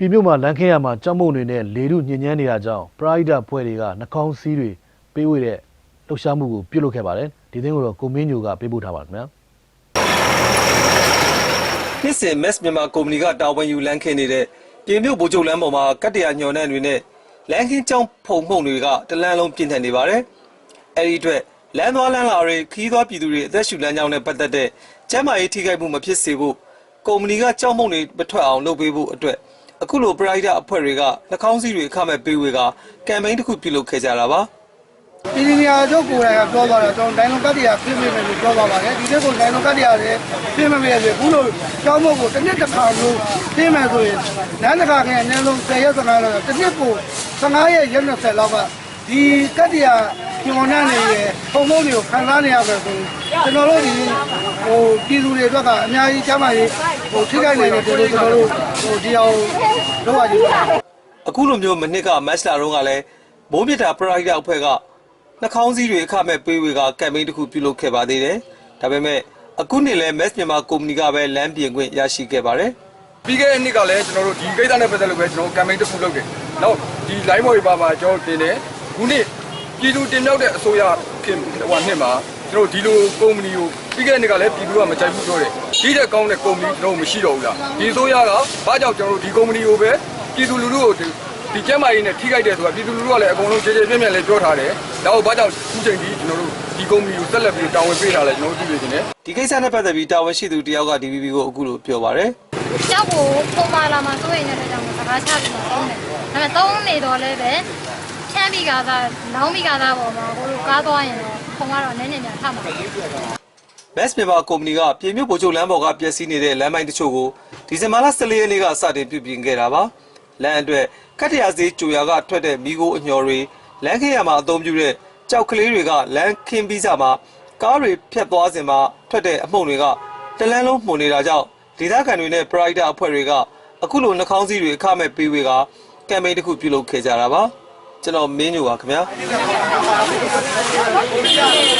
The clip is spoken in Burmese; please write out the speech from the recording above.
ပြည်မြို့မှာလမ်းခင်းရမှာကြောက်မုံတွေနဲ့လေထုညဉ့်ညမ်းနေတာကြောင့်ပရိဒတ်ဖွဲ့တွေကနှာခေါင်းစည်းတွေပေးဝေတဲ့လှုပ်ရှားမှုကိုပြုလုပ်ခဲ့ပါတယ်ဒီသင်းကိုတော့ကိုမင်းညိုကပေးပို့ထားပါခင်ဗျာနှစ်စဉ် Mass မြန်မာကုမ္ပဏီကတာဝန်ယူလမ်းခင်းနေတဲ့ပြည်မြို့ဗိုလ်ချုပ်လမ်းပေါ်မှာကတ္တရာညော်နှံတွေနဲ့လမ်းခင်းကြောင်းဖုံမှုန်တွေကတလန်းလုံးပြင်းထန်နေပါတယ်။အဲဒီအတွက်လမ်းသွားလမ်းလာတွေခီးသွားပြည်သူတွေအသက်ရှူလမ်းကြောင်းနဲ့ပတ်သက်တဲ့ကျန်းမာရေးထိခိုက်မှုမဖြစ်စေဖို့ကုမ္ပဏီကကြောင်းမှုန်တွေမထွက်အောင်လုပ်ပေးဖို့အတွက် အခုလိုပရိုက်တာအဖွဲ့တွေကနှာခေါင်းစည်းတွေအခမဲ့ပေးဝေကကမ်ပိန်းတစ်ခုပြုလုပ်ခဲ့ကြတာပါ။ဒီနေရာချုပ်ကိုယ်တိုင်ကပြောသွားတာကျွန်တော်ဒိုင်လုံကတ်တရားပြင်းပြမယ်လို့ပြောသွားပါတယ်ဒီနေ့ကိုဒိုင်လုံကတ်တရားလည်းပြင်းမမယ်ဆိုခုလိုကြောင်းမုတ်ကိုတစ်နှစ်တစ်ခါလို့ပြင်းမယ်ဆိုရင်လမ်းတစ်ခါခင်အနည်းဆုံး10ရက်15ရက်လောက်တစ်နှစ်ကို15ရက်ရက်20လောက်က ဒီကတ်တရားညွန်နှံ့နေရပုံပုံတွေကိုခံစားနေရမယ်ဆိုရင်ကျွန်တော်တို့ဒီဟိုပြည်သူတွေအတွက်ကအများကြီးချမ်းသာရေးဟိုထိခိုက်နိုင်တယ်လို့ကျွန်တော်တို့ဟိုဒီအောင်လုပ်ရကြည့်ပါအခုလိုမျိုးမနစ်ကမက်စလာတော့ကလည်းမိုးမြစ်တာပရိုက်တာအဖွဲ့ကနှာခေါင်းစည်းတွေအခမဲ့ပေးဝေကကမ်ပိန်းတစ်ခုပြုလုပ်ခဲ့ပါသေးတယ်။ဒါပေမဲ့အခုနှစ်လဲ Mass မြန်မာကုမ္ပဏီကပဲလမ်းပြင်ခွင့်ရရှိခဲ့ပါတယ်။ပြီးခဲ့တဲ့နှစ်ကလည်းကျွန်တော်တို့ဒီကိစ္စနဲ့ပတ်သက်လို့ပဲကျွန်တော်ကမ်ပိန်းတစ်ခုလုပ်တယ်။နောက်ဒီ line boy ပါမှာကျွန်တော်တင်တယ်။ ခုနှစ်ပြည်သူတင်မြောက်တဲ့အစိုးရခင်ဟိုနှစ်မှာကျွန်တော်ဒီလိုကုမ္ပဏီကိုပြီးခဲ့တဲ့နှစ်ကလည်းပြည်သူကမကြိုက်ဘူးပြောတယ်။ဒီတဲ့ကောင်းတဲ့ကုမ္ပဏီကျွန်တော်မရှိတော့ဘူးလား။ဒီအစိုးရကဘာကြောင့်ကျွန်တော်တို့ဒီကုမ္ပဏီကိုပဲပြည်သူလူထုကိုဒီကျဲမာရေးနဲ့ထိခိုက်တယ်ဆိုတာပြည်သူလူထုကလည်းအကုန်လုံးခြေခြေပြင်းပြင်းလေးပြောထားတယ်။ဒါကိုဘာကြောင့်အခုချိန်ဒီကျွန်တော်တို့ဒီကုမ္ပဏီကိုဆက်လက်ပြီးတာဝန်ပေးထားလဲကျွန်တော်တို့သိနေတယ်။ဒီကိစ္စနဲ့ပတ်သက်ပြီးတာဝန်ရှိသူတယောက်က DVB ကိုအခုလိုပြောပါတယ်ကြောက်ကိုပုံမှန်လာမှစိုးရိမ်နေတဲ့ကြောင့်စကားချပြီးတော့သုံးတယ်။ဒါပေမဲ့သုံးနေတော့လည်းပဲ ဖြန်းပြီးကသာလောင်းပြီးကသာပေါ်မှာကိုလိုကားသွားရင်တော့ခုံကတော့နည်းနည်းများထမှာ။။ Mass မြန်မာကုမ္ပဏီကပြည်မြို့ဗိုလ်ချုပ်လမ်းပေါ်ကပျက်စီးနေတဲ့လမ်းပိုင်းတချို့ကိုဒီဇင်ဘာလ14ရက်နေ့ကစတင်ပြုပြင်ခဲ့တာပါ။လမ်းအတွက်ကတ္တရာဈေးကြိုရကထွက်တဲ့မိခိုးအညော်တွေလမ်းခင်းရမှာအသုံးပြုတဲ့ကြောက်ကလေးတွေကလမ်းခင်းပြီးကြမှာကားတွေဖြတ်သွားစဉ်မှာထွက်တဲ့အမှုန့်တွေကတလန်းလုံးမှုန်နေတာကြောင့်ဒေသခံတွေနဲ့ပရိုက်တာအဖွဲ့တွေကအခုလိုနှာခေါင်းစည်းတွေအခမဲ့ပေးဝေကကမ်ပိန်းတစ်ခုပြုလုပ်ခဲ့ကြတာပါ။ ကျွန်တော်မင်းညိုပါခင်ဗျာ။